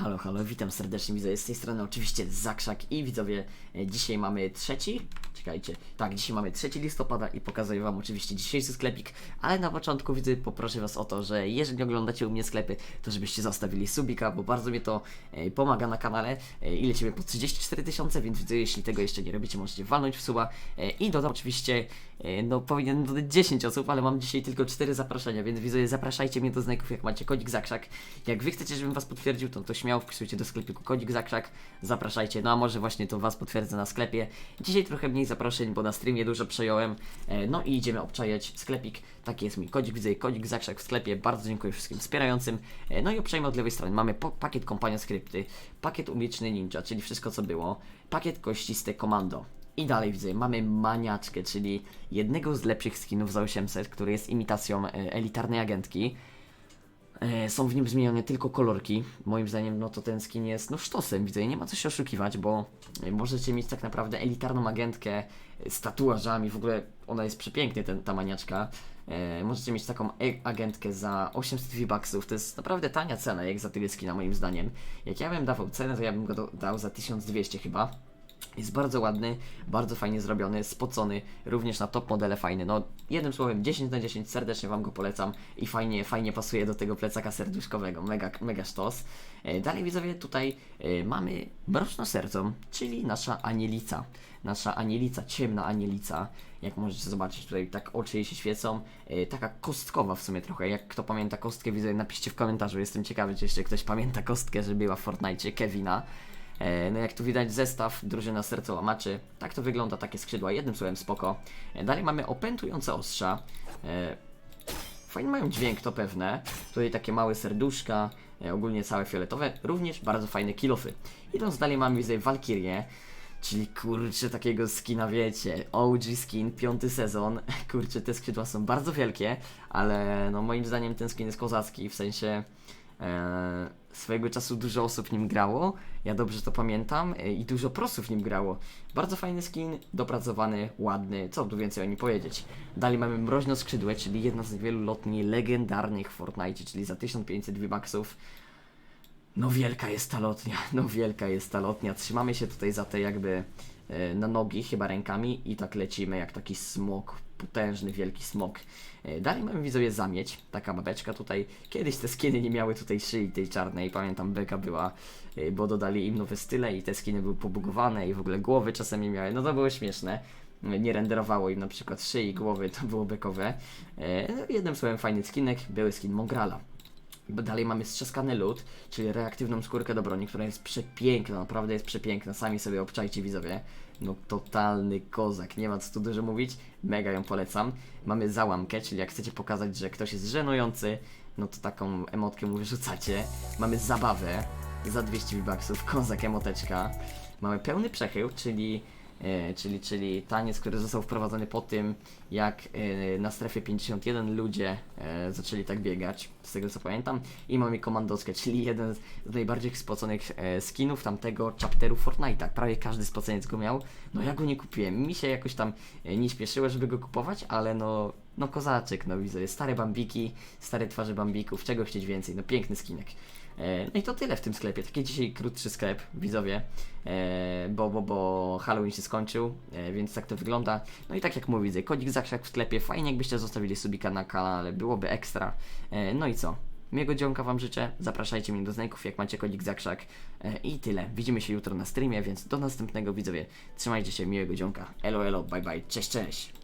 Halo, halo, witam serdecznie widzowie, z tej strony oczywiście Zakrzak i widzowie, e, dzisiaj mamy trzeci, czekajcie, tak, dzisiaj mamy 3 listopada i pokazuję wam oczywiście dzisiejszy sklepik, ale na początku widzę, poproszę was o to, że jeżeli oglądacie u mnie sklepy, to żebyście zostawili subika, bo bardzo mnie to e, pomaga na kanale i lecimy po 34 tysiące, więc widzę, jeśli tego jeszcze nie robicie, możecie walnąć w suba e, i dodam oczywiście, no powinien dodać 10 osób, ale mam dzisiaj tylko 4 zaproszenia, więc widzowie, zapraszajcie mnie do znajków, jak macie kodzik Zakrzak, jak wy chcecie, żebym was potwierdził, to, to śmiało wpisujcie do sklepiku kodzik Zakrzak, zapraszajcie, no a może właśnie to was potwierdzę na sklepie. Dzisiaj trochę mniej zaproszeń, bo na streamie dużo przejąłem, e, no i idziemy obczajać sklepik, taki jest mój kodzik, widzę kodzik Zakrzak w sklepie, bardzo dziękuję wszystkim wspierającym, e, no i uprzejmie od lewej strony. Mamy pakiet kompania skrypty, pakiet umieczny ninja, czyli wszystko co było, pakiet kościste komando, i dalej widzę, mamy maniaczkę, czyli jednego z lepszych skinów za 800, który jest imitacją e, elitarnej agentki. E, są w nim zmienione tylko kolorki. Moim zdaniem, no to ten skin jest no sztosem, widzę, nie ma co się oszukiwać, bo e, możecie mieć tak naprawdę elitarną agentkę z tatuażami, w ogóle ona jest przepięknie, ten, ta maniaczka. Możecie mieć taką agentkę za 800 V-Bucksów, to jest naprawdę tania cena, jak za tyle skina moim zdaniem. Jak ja bym dawał cenę, to ja bym go dał za 1200 chyba. Jest bardzo ładny, bardzo fajnie zrobiony, spocony, również na top modele fajny. No, jednym słowem 10 na 10, serdecznie Wam go polecam i fajnie, fajnie pasuje do tego plecaka serduszkowego, mega, mega sztos. E, dalej widzowie, tutaj e, mamy mroczno sercą, czyli nasza anielica. Nasza anielica, ciemna anielica, jak możecie zobaczyć tutaj, tak oczy jej się świecą, e, taka kostkowa w sumie trochę, jak kto pamięta kostkę, widzę, napiszcie w komentarzu, jestem ciekawy, czy jeszcze ktoś pamięta kostkę, że była w Fortnite Kevina. E, No jak tu widać zestaw, drużyna sercołamaczy. Tak to wygląda, takie skrzydła, jednym słowem spoko. E, Dalej mamy opętujące ostrza. E, Fajnie mają dźwięk, to pewne. Tutaj takie małe serduszka, ogólnie całe fioletowe. Również bardzo fajne kilofy. Idąc dalej mamy widzę Valkyrię. Czyli kurczę takiego skina wiecie, OG skin, piąty sezon, kurczę te skrzydła są bardzo wielkie, ale no moim zdaniem ten skin jest kozacki, w sensie swojego czasu dużo osób nim grało, ja dobrze to pamiętam e, i dużo prosów nim grało. Bardzo fajny skin, dopracowany, ładny, co tu więcej o nim powiedzieć. Dalej mamy Mroźno Skrzydłe, czyli jedna z wielu lotni legendarnych w Fortnite, czyli za 1500 V-Bucksów. No wielka jest ta lotnia, no wielka jest ta lotnia. Trzymamy się tutaj za te jakby na nogi, chyba rękami i tak lecimy jak taki smok, potężny, wielki smok. E, Dalej mamy widzowie zamieć, taka babeczka tutaj. Kiedyś te skiny nie miały tutaj szyi tej czarnej, pamiętam beka była, e, bo dodali im nowe style i te skiny były pobugowane i w ogóle głowy czasem nie miały, no to było śmieszne. Nie renderowało im na przykład szyi, głowy, to było bekowe. E, no, Jednym słowem fajny skinek, były skin Mongrala. Dalej mamy strzaskany lód, czyli reaktywną skórkę do broni, która jest przepiękna, naprawdę jest przepiękna. Sami sobie obczajcie widzowie. No totalny kozak, nie ma co tu dużo mówić. Mega ją polecam. Mamy załamkę, czyli jak chcecie pokazać, że ktoś jest żenujący, no to taką emotkę mu wyrzucacie. Mamy zabawę za 200 V-Bucksów, kozak emoteczka. Mamy pełny przechył, czyli czyli, czyli taniec, który został wprowadzony po tym, jak e, na strefie 51 ludzie e, zaczęli tak biegać, z tego co pamiętam. I mamy komandoskę, czyli jeden z najbardziej spoconych e, skinów tamtego chapteru Fortnite'a. Prawie każdy spoceniec go miał. No ja go nie kupiłem. Mi się jakoś tam e, nie śpieszyło, żeby go kupować, ale no, no kozaczek, no widzę. Stare bambiki, stare twarze bambików, czego chcieć więcej. No piękny skinek. E, No i to tyle w tym sklepie. Taki dzisiaj krótszy sklep, widzowie, e, bo, bo, bo Halloween się skończył, e, więc tak to wygląda. No i tak jak mówię, widzę, kodzik zakrzak w sklepie. Fajnie jakbyście zostawili subika na kanale, byłoby ekstra. No i co? Miłego dzionka Wam życzę. Zapraszajcie mnie do znajków, jak macie kodzik zakrzak. I tyle. Widzimy się jutro na streamie, więc do następnego widzowie. Trzymajcie się, miłego dzionka. Elo, elo, bye bye, cześć, cześć.